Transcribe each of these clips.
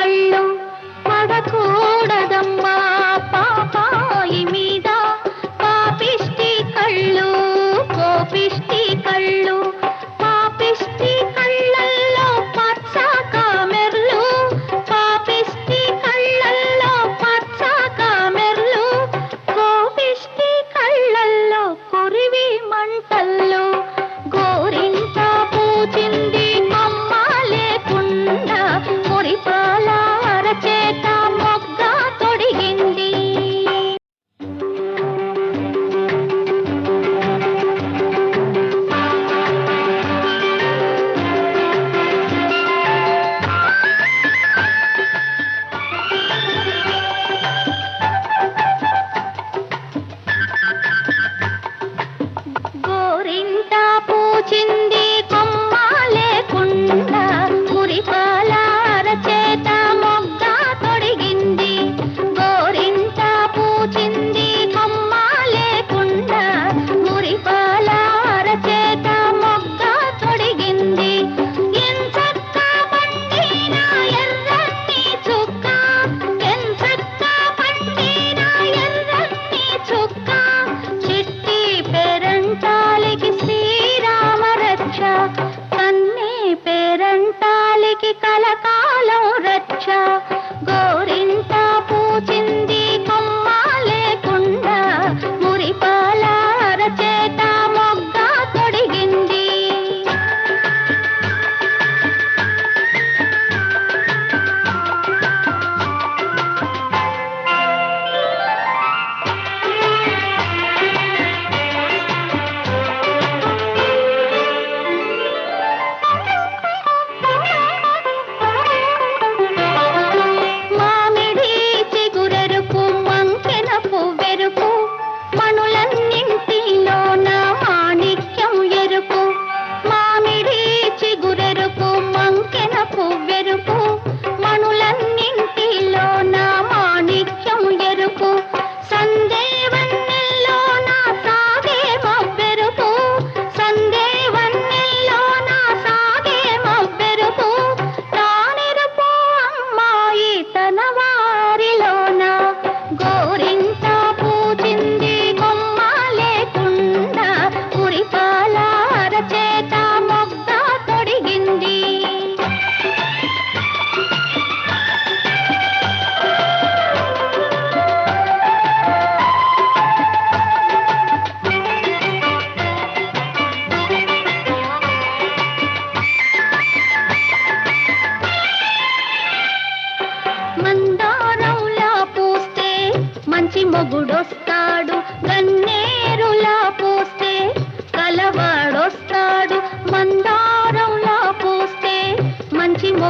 கண்டோம்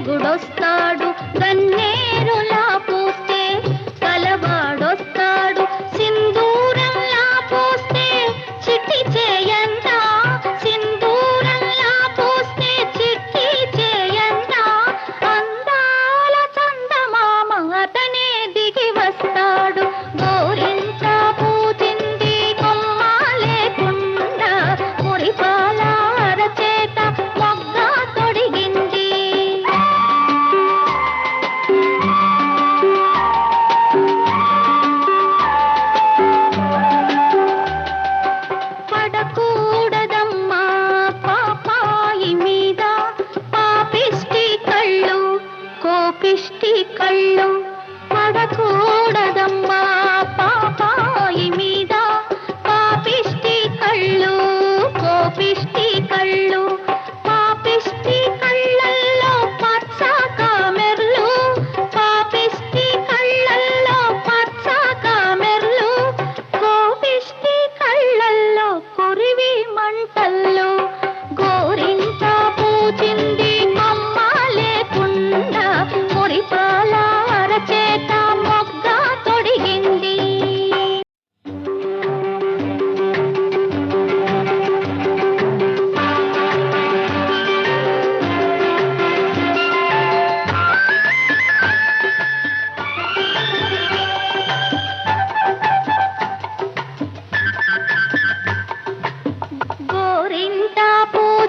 మొగుడొస్తాడు గన్నేరులా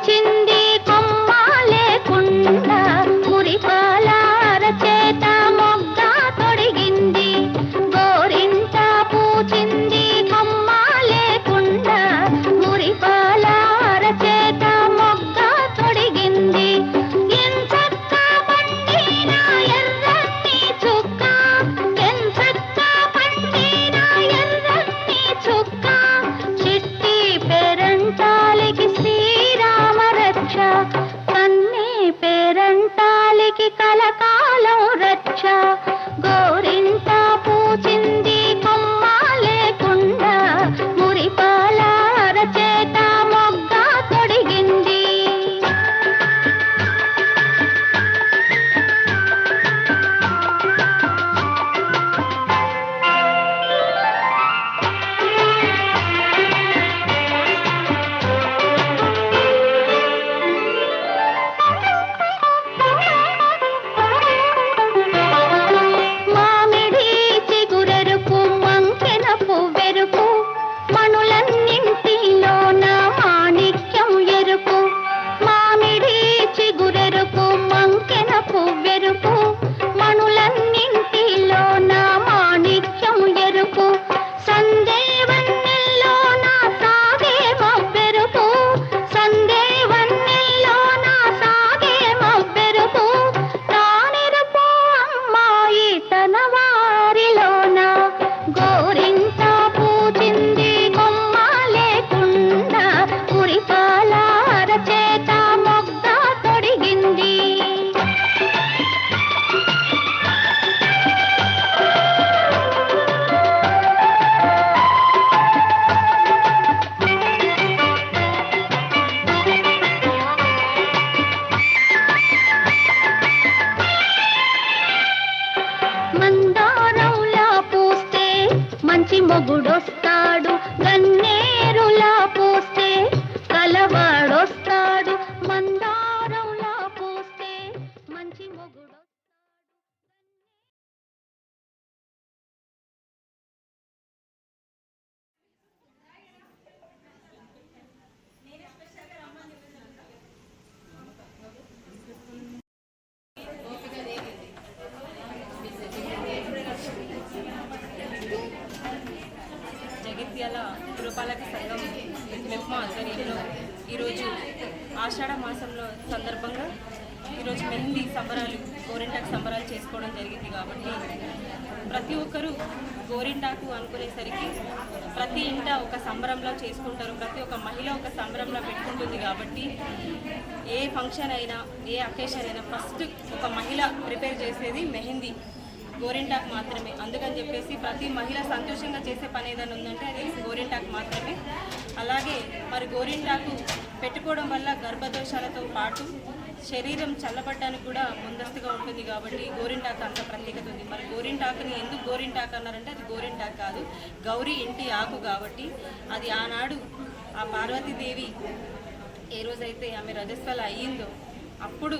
చిందే కలకాలం రచ్చ. ఆషాఢ మాసంలో సందర్భంగా ఈరోజు మెహందీ సంబరాలు గోరింటాకు సంబరాలు చేసుకోవడం జరిగింది కాబట్టి ప్రతి ఒక్కరూ గోరింటాకు అనుకునేసరికి ప్రతి ఇంట ఒక సంబరంలో చేసుకుంటారు ప్రతి ఒక్క మహిళ ఒక సంబరంలో పెట్టుకుంటుంది కాబట్టి ఏ ఫంక్షన్ అయినా ఏ అకేషన్ అయినా ఫస్ట్ ఒక మహిళ ప్రిపేర్ చేసేది మెహందీ గోరింటాకు మాత్రమే. అందుకని చెప్పేసి ప్రతి మహిళ సంతోషంగా చేసే పని ఏదైనా ఉందంటే అది గోరింటాకు మాత్రమే. అలాగే మరి గోరింటాకు పెట్టుకోవడం వల్ల గర్భదోషాలతో పాటు శరీరం చల్లబడ్డానికి కూడా ముందస్తుగా ఉంటుంది కాబట్టి గోరింటాకు అంత ప్రత్యేకత ఉంది. మరి గోరింటాకుని ఎందుకు గోరింటాకు అన్నారంటే అది గోరింటాకు కాదు గౌరీ ఇంటి ఆకు కాబట్టి అది ఆనాడు ఆ పార్వతీదేవి ఏ రోజైతే ఆమె రజస్వల అయ్యిందో అప్పుడు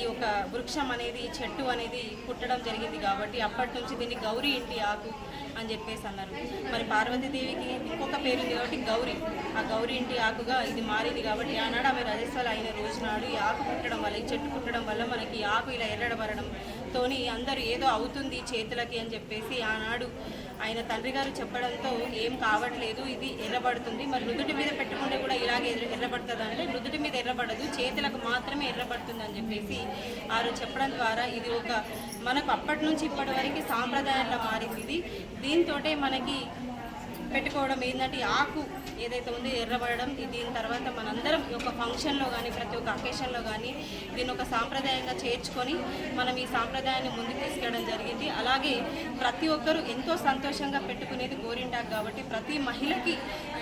ఈ ఒక వృక్షం అనేది చెట్టు అనేది పుట్టడం జరిగింది కాబట్టి అప్పటి నుంచి దీన్ని గౌరీ ఇంటి ఆకు అని చెప్పేసి అన్నారు. మరి పార్వతీదేవికి ఇంకొక పేరు ఉంది కాబట్టి గౌరీ. ఆ గౌరీ ఇంటి ఆకుగా ఇది మారింది కాబట్టి ఆనాడు ఆమె రజస్వాలు అయిన రోజు నాడు ఈ ఆకు పుట్టడం వల్ల ఈ చెట్టు పుట్టడం వల్ల మనకి ఆకు ఇలా ఎర్రడబడడం తోని అందరూ ఏదో అవుతుంది చేతులకి అని చెప్పేసి ఆనాడు ఆయన తండ్రి గారు చెప్పడంతో ఏం కావట్లేదు ఇది ఎర్రబడుతుంది. మరి నుదుటి మీద పెట్టుకుంటే కూడా ఇలాగే ఎర్ర ఎర్రబడుతుంది అంటే నుదుటి మీద ఎర్రబడదు చేతులకు మాత్రమే ఎర్రబడుతుంది అని చెప్పేసి వారు చెప్పడం ద్వారా ఇది ఒక మనకు అప్పటి నుంచి ఇప్పటి వరకు సాంప్రదాయంలో మారింది ఇది. దీంతో మనకి పెట్టుకోవడం ఏంటంటే ఆకు ఏదైతే ఉందో ఎర్రబడడం దీని తర్వాత మనందరం ఒక ఫంక్షన్లో కానీ ప్రతి ఒక్క అకేషన్లో కానీ దీన్ని ఒక సాంప్రదాయంగా చేర్చుకొని మనం ఈ సాంప్రదాయాన్ని ముందుకు తీసుకెళ్ళడం జరిగింది. అలాగే ప్రతి ఒక్కరూ ఎంతో సంతోషంగా పెట్టుకునేది గోరింటాకు కాబట్టి ప్రతి మహిళకి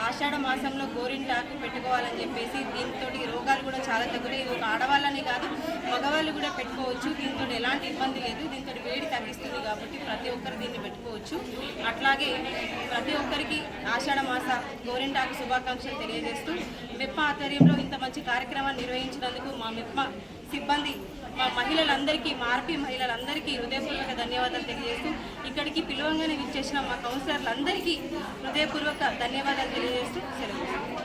ఆషాఢ మాసంలో గోరింటాకు పెట్టుకోవాలని చెప్పేసి దీంతో రోగాలు కూడా చాలా తగ్గుతాయి. ఇది ఒక ఆడవాళ్ళని కాదు మగవాళ్ళు కూడా పెట్టుకోవచ్చు. దీంతో ఎలాంటి ఇబ్బంది లేదు. దీంతో వేడి తగ్గిస్తుంది కాబట్టి ప్రతి ఒక్కరు దీన్ని పెట్టుకోవచ్చు. అట్లాగే ప్రతి ఒక్కరికి ఆషాఢ మాస గోరింటాకు శుభాకాంక్షలు తెలియజేస్తూ మెప్ప ఆధ్వర్యంలో ఇంత మంచి కార్యక్రమాన్ని నిర్వహించినందుకు మా మెప్ప సిబ్బంది మా మహిళలందరికీ మార్పి మహిళలందరికీ హృదయపూర్వక ధన్యవాదాలు తెలియజేస్తూ ఇక్కడికి పిలువంగానే విచ్చేసిన మా కౌన్సిలర్లందరికీ హృదయపూర్వక ధన్యవాదాలు తెలియజేస్తూ సెలవు.